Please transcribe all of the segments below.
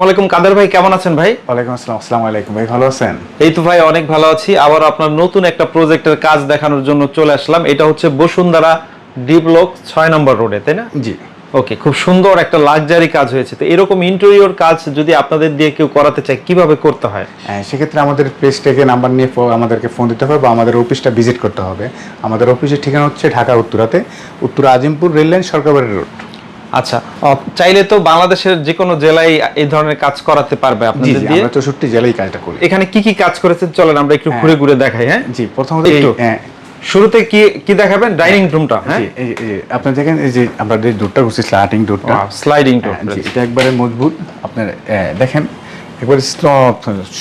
ওয়ালাইকুম কাদের ভাই? কেমন আছেন ভাই? ওয়ালাইকুম আসসালাম আসসালামু আলাইকুম। ভাই ভালো আছেন? এই তো ভাই অনেক ভালো আছি। আবার আপনার নতুন একটা প্রজেক্টের কাজ দেখানোর জন্য চলে আসলাম। এটা হচ্ছে বসুন্ধরা ডি ব্লক ছয় নম্বর রোডে তাই না? জি। ওকে খুব সুন্দর একটা লাক্সারি কাজ হয়েছে। তো এরকম ইন্টেরিয়র কাজ যদি আপনাদের দিয়ে কেউ করাতে চায় কীভাবে করতে হয়? হ্যাঁ, সেক্ষেত্রে আমাদের পেজ থেকে নাম্বার নিয়ে আমাদেরকে ফোন দিতে হবে বা আমাদের অফিসটা ভিজিট করতে হবে। আমাদের অফিসের ঠিকানা হচ্ছে Dhaka উত্তরাতে Uttara Azimpur rail line Sarkarbari road আচ্ছা চাইলে তো বাংলাদেশের যে কোনো জেলায় এই ধরনের কাজ করাতে পারবে আপনাদের দিয়ে? আমরা চৌষট্টি জেলায় কাজটা করি। এখানে কি কি কাজ করেছেন? চলেন আমরা একটু ঘুরে ঘুরে দেখাই হ্যাঁ? জি প্রথমত একটু হ্যাঁ। শুরুতে কি কি দেখাবেন? ডাইনিং রুমটা হ্যাঁ? আপনি দেখেন এই যে আমরা যে ডোরটা করছি স্লাইডিং ডোরটা স্লাইডিং ডোর এটা একবারে মজবুত। আপনার দেখেন একবারে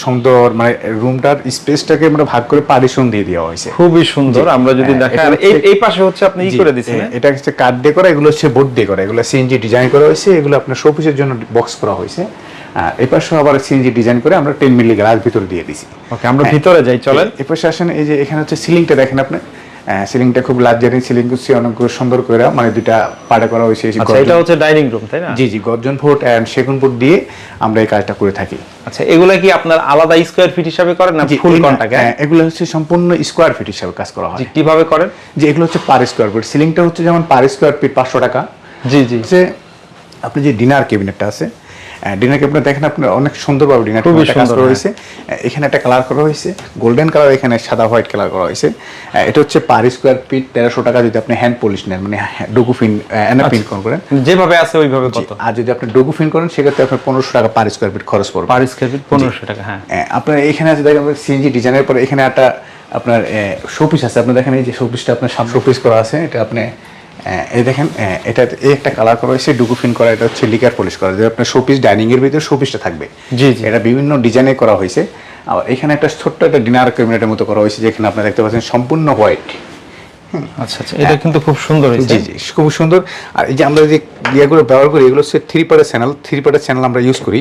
সুন্দর মানে রুমটার স্পেসটাকে আমরা ভাগ করে পারিশন দিয়ে দেওয়া হয়েছে। খুবই সুন্দর। আমরা যদি হ্যাঁ, এটা এই পাশে হচ্ছে আপনি ই করে দিচ্ছেন হ্যাঁ? এটা হচ্ছে কাঠ দিয়ে করা এগুলো হচ্ছে বোর্ড দিয়ে করা এগুলো সিএনজি ডিজাইন করা হয়েছে এগুলো আপনার শোপিসের জন্য বক্স করা হয়েছে। আর এই পাশে আবার সিএনজি ডিজাইন করে আমরা টেন মিলি গ্লাস ভিতরে দিয়ে দিছি। ওকে আমরা ভিতরে যাই চলেন। এই পাশে আসেন এই যে এখানে হচ্ছে সিলিংটা দেখেন আপনি। সিলিংটা খুব লাক্সারি সিলিং করছি অনেক সুন্দর করে মানে দুইটা পাড়ে করা হয়েছে যে আচ্ছা এটা হচ্ছে ডাইনিং রুম তাই না? জি জি গর্জন ফুট অ্যান্ড সেগুন ফুট দিয়ে আমরা এই কাজটা করে থাকি। আচ্ছা এগুলা কি আপনার আলাদা স্কোয়ার ফিট হিসাবে করেন না ফুল কন্টাক্ট হ্যাঁ, এগুলো হচ্ছে সম্পূর্ণ স্কোয়ার ফিট হিসাবে কাজ করা হয়। কীভাবে করেন? যে এগুলো হচ্ছে পার স্কোয়ার ফিট সিলিংটা হচ্ছে যেমন পার স্কোয়ার ফিট পাঁচশো টাকা। জি জি। হচ্ছে আপনি যে ডিনার ক্যাবিনেটটা আছে ডিনার ক্যাবিনেট দেখেন আপনার অনেক সুন্দরভাবে ডিনার কাজ সুন্দর, করা হ্যাঁ। হয়েছে। এখানে একটা কালার করা হয়েছে গোল্ডেন কালার এখানে সাদা হোয়াইট কালার করা হয়েছে। এটা হচ্ছে পার স্কোয়ার ফিট তেরোশো টাকা যদি আপনি হ্যান্ড পলিশ নেন মানে ডুগু ফিন এনা আচ্ছা। পিন করেন। যেভাবে আছে ওইভাবে কত? আর যদি আপনি ডুগু ফিন করেন সেক্ষেত্রে আপনার পনেরোশো টাকা পার স্কোয়ার ফিট খরচ পড়বে। পার স্কোয়ার ফিট পনেরোশো টাকা হ্যাঁ। আপনার এখানে আছে দেখেন সিএনজি ডিজাইনের পরে এখানে একটা আপনার শোপিস আছে। আপনি দেখেন এই যে শোপিসটা আপনার সামনে শোপিস করা আছে। এটা আপনি এই দেখেন এটা এই একটা কালার করা হয়েছে ডুগু ফিন করা এটা হচ্ছে লিকার পলিশ করা। যে আপনার শোপিস ডাইনিং এর ভিতরে শোপিসটা থাকবে জি, জি। এটা বিভিন্ন ডিজাইনে করা হয়েছে। আর এখানে একটা ছোট্ট একটা ডিনার ক্যাবিনেটের মতো করা হয়েছে যেখানে আপনি দেখতে পাচ্ছেন সম্পূর্ণ হোয়াইট আচ্ছা আচ্ছা এটা কিন্তু খুব সুন্দর জি জি খুব সুন্দর। আর এই যে আমরা যে ইয়েগুলো ব্যবহার করি এগুলো হচ্ছে থ্রি পার্টের চ্যানেল থ্রি পার্টের চ্যানেল আমরা ইউজ করি।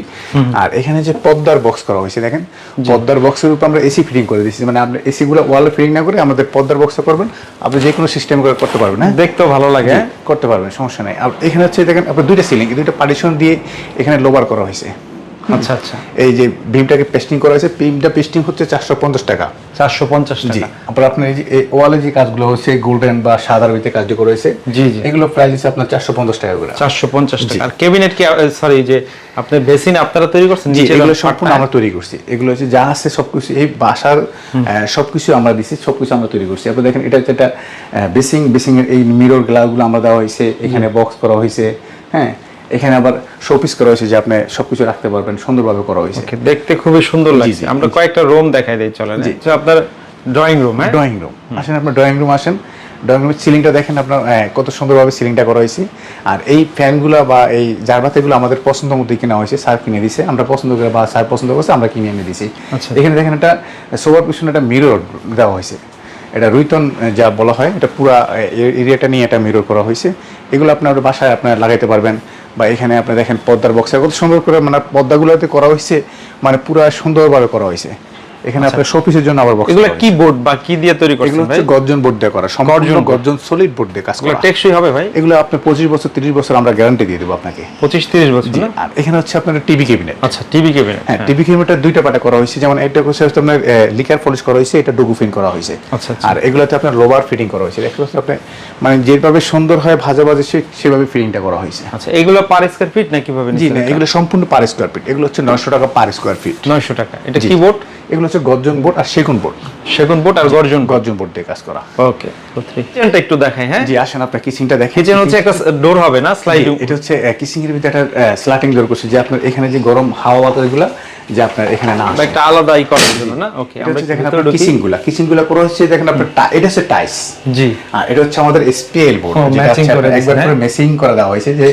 আর এখানে যে পদ্মার বক্স করা হয়েছে দেখেন? পদ্মার বক্সের উপর আমরা এসি ফিটিং করে দিচ্ছি মানে আপনি এসিগুলো ওয়ালে ফিটিং না করে আমাদের পদ্মার বক্সটা করবেন। আপনি যে কোনো সিস্টেম করে করতে পারবেন হ্যাঁ? দেখতেও ভালো লাগে। করতে পারবেন সমস্যা নাই। আর এখানে হচ্ছে দেখেন আপনার দুইটা সিলিং দুইটা পার্টিশন দিয়ে এখানে লোবার করা হয়েছে। আচ্ছা আচ্ছা। এই যে বিমটাকে পেস্টিং করা হয়েছে বিমটা পেস্টিং হচ্ছে চারশো পঞ্চাশ টাকা। চারশো পঞ্চাশ টাকা। আপনার আপনার এই যে ওয়ালে যে কাজগুলো হচ্ছে গোল্ডেন বা সাদার ভিতরে কাজটা করা হয়েছে জি, জি। এগুলো প্রাইস হচ্ছে আপনার চারশো পঞ্চাশ টাকা করে। চারশো পঞ্চাশ টাকা। আর ক্যাবিনেট কি সরি যে আপনার বেসিন আপনারা তৈরি করছেন জি এগুলো সম্পূর্ণ আমরা তৈরি করছি। এগুলো হচ্ছে যা আছে সবকিছু এই বাসার সবকিছু আমরা দিচ্ছি সবকিছু আমরা তৈরি করছি। আপনি দেখেন এটা হচ্ছে একটা বেসিং বেসিং এর এই মিরর গ্লাসগুলো আমরা দেওয়া হয়েছে এখানে বক্স করা হয়েছে হ্যাঁ? এখানে আবার শোপিস করা হয়েছে যে আপনি সবকিছু রাখতে পারবেন সুন্দরভাবে করা হয়েছে। দেখতে খুবই সুন্দর লাগছে। আমরা কয়েকটা রুম দেখাই দিই চলেন। আপনার ড্রয়িং রুম হ্যাঁ? ড্রয়িং রুম আসেন আপনার ড্রয়িং রুম আসেন। ড্রয়িং রুমের সিলিংটা দেখেন আপনার কত সুন্দরভাবে সিলিংটা করা হয়েছে। আর এই ফ্যানগুলো বা এই জারবাতিগুলো আমাদের পছন্দ মতো কিনা হয়েছে স্যার কিনে দিছে। আমরা পছন্দ করে বা স্যার পছন্দ করছে আমরা কিনে এনে দিছি। আচ্ছা। এখানে দেখেন একটা সোবার পিছনে একটা মিরর দেওয়া হয়েছে। এটা রুইতন যা বলা হয় এটা পুরা এরিয়াটা নিয়ে একটা মিরর করা হয়েছে। এগুলো আপনার বাসায় আপনার লাগাইতে পারবেন। বা এখানে আপনি দেখেন পদ্মার বক্সে কত সুন্দর করে মানে পদ্মাগুলোতে করা হয়েছে মানে পুরা সুন্দরভাবে করা হয়েছে এখানে আপনার শোপিসের জন্য আবার বক্স এগুলো কি বোর্ড বা কি দিয়ে তৈরি এগুলো করছেন ভাই? হচ্ছে গর্জন বোর্ড দিয়ে করা সম্পূর্ণ গর্জন সলিড বোর্ড দিয়ে কাজ করা। টেকসই হবে ভাই? এগুলো আপনি পঁচিশ বছর তিরিশ বছর আমরা গ্যারান্টি দিয়ে দেবো আপনাকে। পঁচিশ তিরিশ বছর না? আর এখানে হচ্ছে আপনার টিভি ক্যাবিনেট আচ্ছা টিভি ক্যাবিনেট হ্যাঁ টিভি ক্যাবিনেটের দুইটা পাটা করা হয়েছে যেমন এটা হচ্ছে আপনার লিকার পলিশ করা হয়েছে এটা ডুগু ফিন করা হয়েছে। আচ্ছা, আচ্ছা। আর এগুলোতে আপনার লোবার ফিটিং করা হয়েছে। দেখতে পাচ্ছেন আপনি মানে যেভাবে সুন্দর হয় ভাজা ভাজে সেভাবে ফিটিংটা করা হয়েছে। আচ্ছা এগুলো পার স্কয়ার ফিট না কীভাবে জি না এগুলো সম্পূর্ণ পার স্কোয়ার ফিট এগুলো হচ্ছে নয়শো টাকা পার স্কোয়ার ফিট নয়শো টাকা। এটা। কি বোর্ড এগুলো হচ্ছে গর্জন বোর্ড আর সেগুন বোর্ড। সেগুন বোর্ড আর গর্জন গর্জন বোর্ড দিয়ে কাজ করা। ওকে কিচেনটা একটু দেখাই হ্যাঁ? জি আসেন আপনার কিচিংটা দেখেন। কিচেন হচ্ছে একটা ডোর হবে না? স্লাইডিং এটা হচ্ছে কিচিং এর ভিতরে একটা স্লাটিং ডোর করছে যে আপনার এখানে যে গরম হাওয়া বাতাসগুলা যে আপনার এখানে না আসে। একটা আলাদা ই করার জন্য না? ওকে আমরা দেখেন আপনার ঢুকি। কিচিংগুলা। কিচিংগুলা করা হচ্ছে দেখেন আপনার এটা হচ্ছে টাইস জি। আর এটা হচ্ছে আমাদের এসপিএল বোর্ড যেটা একবার হ্যাঁ? করে মেসিং করে দেওয়া হয়েছে যে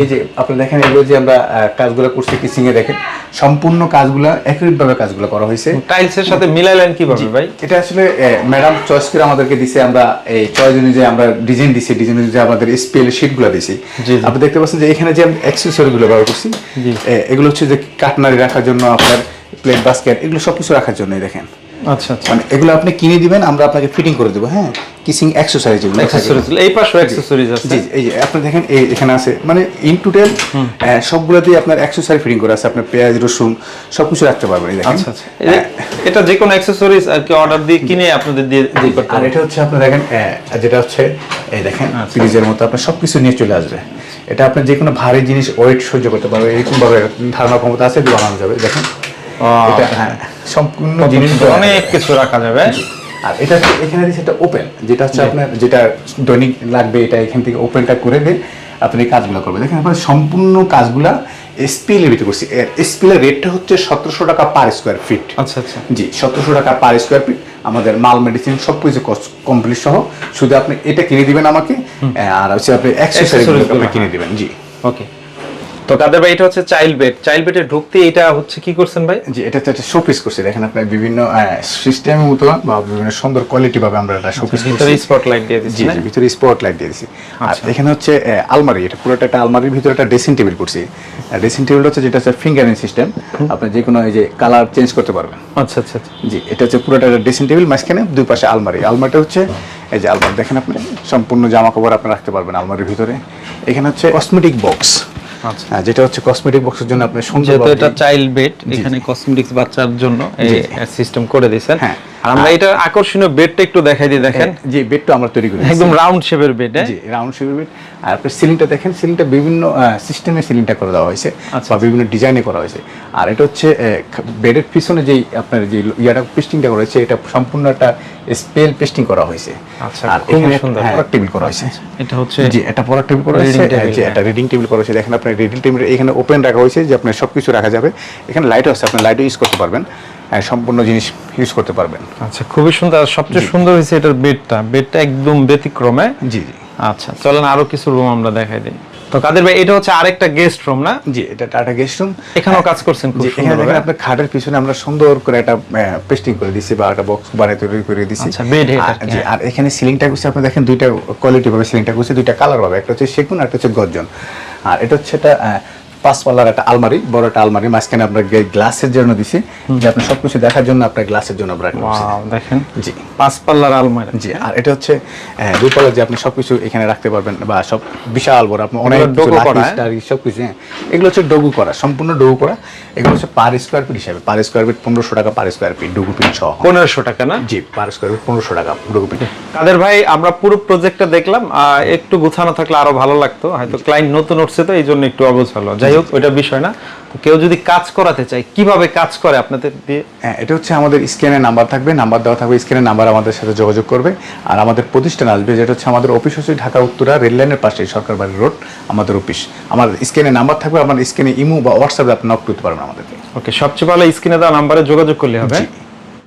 এই যে আপনি দেখেন এগুলো যে আমরা কাজগুলো করছি কিচিং এ দেখেন সম্পূর্ণ কাজগুলো একইভাবে কাজগুলো করা হয়েছে। টাইলস এর সাথে মিলাইলেন কীভাবে ভাই? এটা আসলে ম্যাডাম চয়েস করে আমাদেরকে দিছে আমরা এই চয়েস অনুযায়ী আমরা ডিজাইন দিছি ডিজাইন অনুযায়ী আমাদের স্পেল শিটগুলো দিছি। আপনি দেখতে পাচ্ছেন যে এখানে যে আমি গুলো ব্যবহার করছি। এগুলো হচ্ছে যে কাটনারি রাখার জন্য আপনার প্লেট বাস্কেট এগুলো সবকিছু রাখার জন্যই দেখেন। আচ্ছা আচ্ছা। মানে এগুলো আপনি কিনে দিবেন আমরা আপনাকে ফিটিং করে দেবো হ্যাঁ? কিসিং অ্যাক্সেসরিজ এগুলো অ্যাক্সেসরিজ এই পাশেও অ্যাক্সেসরিজ আছে। জি এই যে আপনি দেখেন এই এখানে আছে মানে ইন টোটাল আপনার অ্যাক্সেসরি ফিটিং করে আছে আপনার পেঁয়াজ রসুন সব কিছু রাখতে পারবেন এই দেখেন। আচ্ছা আচ্ছা। এটা যে কোনো অ্যাক্সেসরিজ আর কি অর্ডার দিয়ে কিনে আপনাদের দিয়ে দিয়ে করতে আর এটা হচ্ছে আপনি দেখেন যেটা হচ্ছে এই দেখেন আচ্ছা। ফ্রিজের মতো আপনার সবকিছু নিয়ে চলে আসবে। এটা আপনার যে কোনো ভারী জিনিস ওয়েট সহ্য করতে পারবে এরকম ভাবে ধারণা ক্ষমতা আছে বানানো যাবে দেখেন। এটা হ্যাঁ, সম্পূর্ণ জিনিস অনেক কিছু রাখা যাবে। আর এটা এখানে দিচ্ছে ওপেন যেটা হচ্ছে আপনার যেটা দৈনিক লাগবে এটা এখান থেকে ওপেনটা করে দিয়ে আপনি কাজগুলো করবেন। দেখেন আপনার সম্পূর্ণ কাজগুলা স্পিলের ভিতরে করছি। স্পিলের রেটটা হচ্ছে সতেরোশো টাকা পার স্কোয়ার ফিট আচ্ছা আচ্ছা। জি সতেরোশো টাকা পার স্কোয়ার ফিট আমাদের মাল মেডিসিন সব কিছু কমপ্লিট সহ। শুধু আপনি এটা কিনে দিবেন আমাকে আর হচ্ছে আপনি অ্যাক্সেসরি কিনে দিবেন জি। ওকে তো কাদের ভাই এটা হচ্ছে চাইল্ড বেড চাইল্ড বেডে ঢুকতে এটা হচ্ছে কি করছেন ভাই? জি এটা একটা শোপিস করছি দেখেন আপনার বিভিন্ন সিস্টেমের মতো বা বিভিন্ন সুন্দর কোয়ালিটি ভাবে আমরা এটা শোপিস আচ্ছা, ভিতরে করছি স্পটলাইট দিয়ে দিচ্ছি জি ভিতরে স্পট লাইট দিয়ে দিছি আর আচ্ছা। এখানে হচ্ছে আলমারি। এটা পুরোটা একটা আলমারির ভিতরে একটা ড্রেসিং টেবিল করছি। ড্রেসিং টেবিল হচ্ছে যেটা হচ্ছে ফিঙ্গারিং সিস্টেম আপনি যে কোনো এই যে কালার চেঞ্জ করতে পারবেন। আচ্ছা আচ্ছা আচ্ছা। জি এটা হচ্ছে পুরোটা একটা ড্রেসিং টেবিল মাঝখানে দুই পাশে আলমারি। আলমারিটা হচ্ছে এই যে আলমারি দেখেন আপনি সম্পূর্ণ জামা কাপড় আপনি রাখতে পারবেন আলমারির ভিতরে। এখানে হচ্ছে কসমেটিক বক্স যেটা হচ্ছে কসমেটিক বক্সের জন্য আপনি সুন্দর এটা চাইল্ড বেড এখানে কসমেটিক্স বাচ্চার জন্য এই সিস্টেম করে দিয়েছেন। হ্যাঁ। আর আমরা এটা আকর্ষণীয় বেডটা একটু দেখাই দিই দেখেন। যে বেডটা আমরা তৈরি করি একদম রাউন্ড শেপের বেড জি রাউন্ড শেপের বেড আর আপনি সিলিংটা দেখেন সিলিংটা বিভিন্ন সিস্টেমে সিলিংটা করে দেওয়া হয়েছে আচ্ছা। বা বিভিন্ন ডিজাইনে করা হয়েছে। আর এটা হচ্ছে বেডের পিছনে যেই আপনার যে ইয়াটা পেস্টিংটা করা হয়েছে এটা সম্পূর্ণ একটা স্পেল পেস্টিং করা হয়েছে। আচ্ছা, আর সুন্দর। পড়ার টেবিল করা হয়েছে। এটা হচ্ছে জি এটা পড়ার টেবিল করা হয়েছে। হ্যাঁ। একটা রিডিং টেবিল করা হয়েছে। দেখেন আপনার রিডিং টেবিল এখানে ওপেন রাখা হয়েছে যে আপনার সব কিছু রাখা যাবে। এখানে লাইটও আছে আপনি লাইটও ইউজ করতে পারবেন। সম্পূর্ণ জিনিস ইউজ করতে পারবেন। আচ্ছা খুবই সুন্দর। সবচেয়ে সুন্দর হয়েছে এটার বেডটা বেডটা একদম ব্যতিক্রমে। জি জি। আচ্ছা চলেন আরও কিছু রুম আমরা দেখাই দিই। তো কাদের ভাই এটা হচ্ছে আরেকটা গেস্ট রুম না? জি এটা টাটা গেস্ট রুম এখানেও কাজ করছেন খুব এখানে সুন্দর দেখেন আপনার খাটের পিছনে আমরা সুন্দর করে একটা পেস্টিং করে দিছি বা একটা বক্স বানিয়ে তৈরি করে দিছি। আচ্ছা, আর জি হ্যাঁ। আর এখানে সিলিংটা করছে আপনি দেখেন দুইটা কোয়ালিটি ভাবে সিলিংটা করছে দুইটা কালার পাবে। একটা হচ্ছে সেগুন আর একটা হচ্ছে গর্জন। আর এটা হচ্ছে আহ, পাঁচ পাল্লার একটা আলমারি বড় একটা আলমারি মাঝখানে আমরা গ্লাসের জন্য দিছি। যে আপনি সবকিছু দেখার জন্য আপনার গ্লাসের জন্য আমরা দেখেন। জি। পাঁচ পাল্লার আলমারি। জি আর এটা হচ্ছে দুই পাল্লার যে আপনি সবকিছু এখানে রাখতে পারবেন বা সব বিশাল বড় আপনি অনেক ডোগো করা, হ্যাঁ? সব কিছু হ্যাঁ। এগুলো হচ্ছে ডোগু করা সম্পূর্ণ ডোগু করা। এগুলো হচ্ছে পার স্কোয়ার ফিট হিসাবে। পার স্কোয়ার ফিট পনেরোশো টাকা পার স্কোয়ার ফিট ডোগু ফিট সহ। পনেরোশো টাকা না? জি পার স্কোয়ার ফিট পনেরোশো টাকা ডোগু ফিট কাদের ভাই আমরা পুরো প্রজেক্টটা দেখলাম একটু গোছানো থাকলে আরও ভালো লাগতো। হয়তো ক্লায়েন্ট নতুন উঠছে তো এই জন্য একটু অগোছালো। যাই হোক ওইটা বিষয় না। কেউ যদি কাজ করাতে চায় কীভাবে কাজ করে আপনাদের দিয়ে? হ্যাঁ এটা হচ্ছে আমাদের স্ক্যানের নাম্বার থাকবে নাম্বার দেওয়া থাকবে স্ক্যানের নাম্বার আমাদের সাথে যোগাযোগ করবে। আর আমাদের প্রতিষ্ঠান আসবে যেটা হচ্ছে আমাদের অফিস হচ্ছে ঢাকা উত্তরা রেল লাইনের পাশে সরকার বাড়ি রোড আমাদের অফিস। আমার স্ক্যানের নাম্বার থাকবে আমার স্ক্যানে ইমো বা হোয়াটসঅ্যাপে আপনি নক করতে পারবেন আমাদেরকে। ওকে সবচেয়ে ভালো স্ক্রিনে দেওয়া নাম্বারে যোগাযোগ করলে হবে।